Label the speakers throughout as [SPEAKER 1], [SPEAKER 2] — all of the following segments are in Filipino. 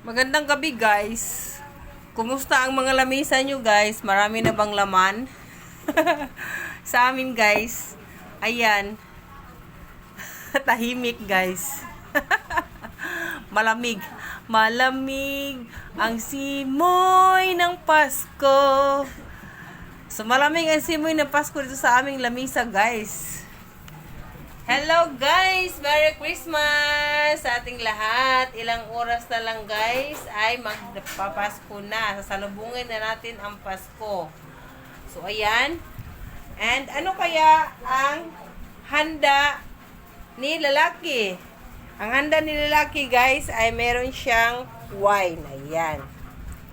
[SPEAKER 1] Magandang gabi guys. Kumusta ang mga lamisa nyo guys? Marami na bang laman? Sa amin guys. Ayan. Tahimik guys. Malamig. Malamig ang simoy ng Pasko. So malamig ang simoy ng Pasko dito sa aming lamisa guys. Hello guys! Merry Christmas sa ating lahat. Ilang oras na lang guys ay magpapasko na. Sasalubungin na natin ang Pasko. So ayan. And ano kaya ang handa ni lalaki? Ang handa ni lalaki guys ay meron siyang wine. Ayan.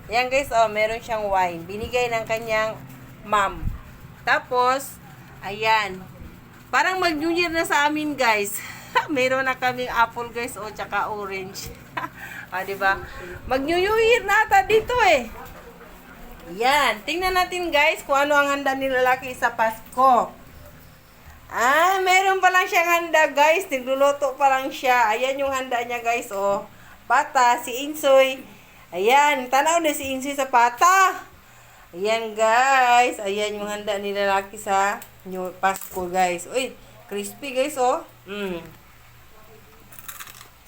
[SPEAKER 1] Ayan guys, oh, meron siyang wine. Binigay ng kanyang mom. Tapos, ayan. Parang mag-New Year na sa amin, guys. Meron na kaming apple, guys, o tsaka orange. ah, di ba? Mag-New Year na ata dito eh. Yan. Tingnan natin, guys, kung ano ang handa ni lalaki sa Pasko. Ah, meron pa lang siyang handa, guys. Nagluluto pa lang siya. Ayan yung handa niya, guys, oh. Pata, si Insoy. Ayan, tanaw na si Insoy sa pata. Ayan, guys. Ayan yung handa ni lalaki sa New Pasko, guys. Uy, crispy, guys, oh. Mm.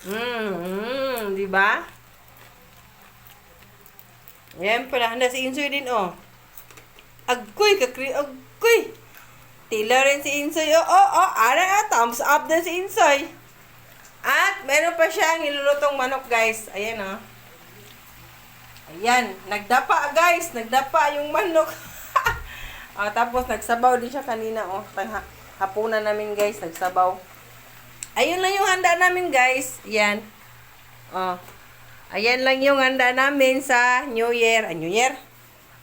[SPEAKER 1] Mm, mm, di ba? Ayan pala, handa si Insoy din, oh. Agkoy, kakri, agkoy. Tila rin si Insoy, oh, oh, oh, ara, ah, thumbs up din si Insoy. At, meron pa siyang nilulutong manok, guys. Ayan, oh. Ayan, nagdapa, guys. Nagdapa yung manok. Ah, tapos nagsabaw din siya kanina, oh. Tangha, hapunan namin, guys, nagsabaw. Ayun lang yung handa namin, guys. Yan. Oh. Ayan lang yung handa namin sa New Year. Ah, New Year?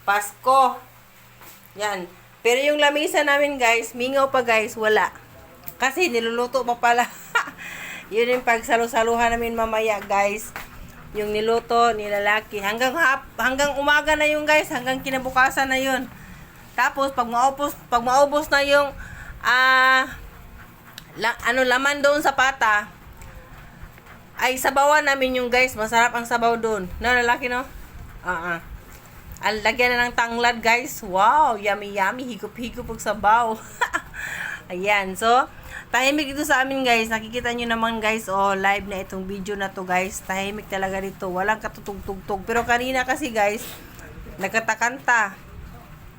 [SPEAKER 1] Pasko. Yan. Pero yung lamisa namin, guys, mingaw pa, guys, wala. Kasi niluluto pa pala. Yun yung pagsalo-saluhan namin mamaya, guys. Yung niluto ni lalaki. Hanggang hap, hanggang umaga na yung guys, hanggang kinabukasan na yun. Tapos pag maubos, pag maubos na yung ah la, ano laman doon sa pata, ay sabawan namin yung guys. Masarap ang sabaw doon. No, lalaki no? Ah. Al lagyan na ng tanglad, guys. Wow, yummy yummy. Higup-higup ang sabaw. Ayan, so tahimik dito sa amin, guys. Nakikita nyo naman, guys, oh, live na itong video na to, guys. Tahimik talaga dito. Walang katutugtugtog. Pero kanina kasi, guys, nagkatakanta.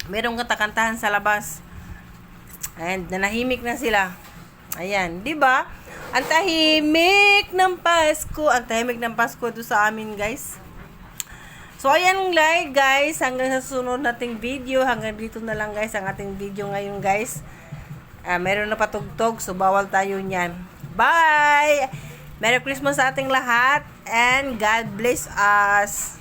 [SPEAKER 1] Merong katakantahan sa labas. And nanahimik na sila. Ayan, 'di ba? Ang tahimik ng Pasko, ang tahimik ng Pasko do sa amin, guys. So, ayan like, guys. Hanggang sa sunod nating video. Hanggang dito na lang, guys, ang ating video ngayon, guys. Ah, meron na patugtog, so bawal tayo niyan. Bye! Merry Christmas sa ating lahat. And God bless us.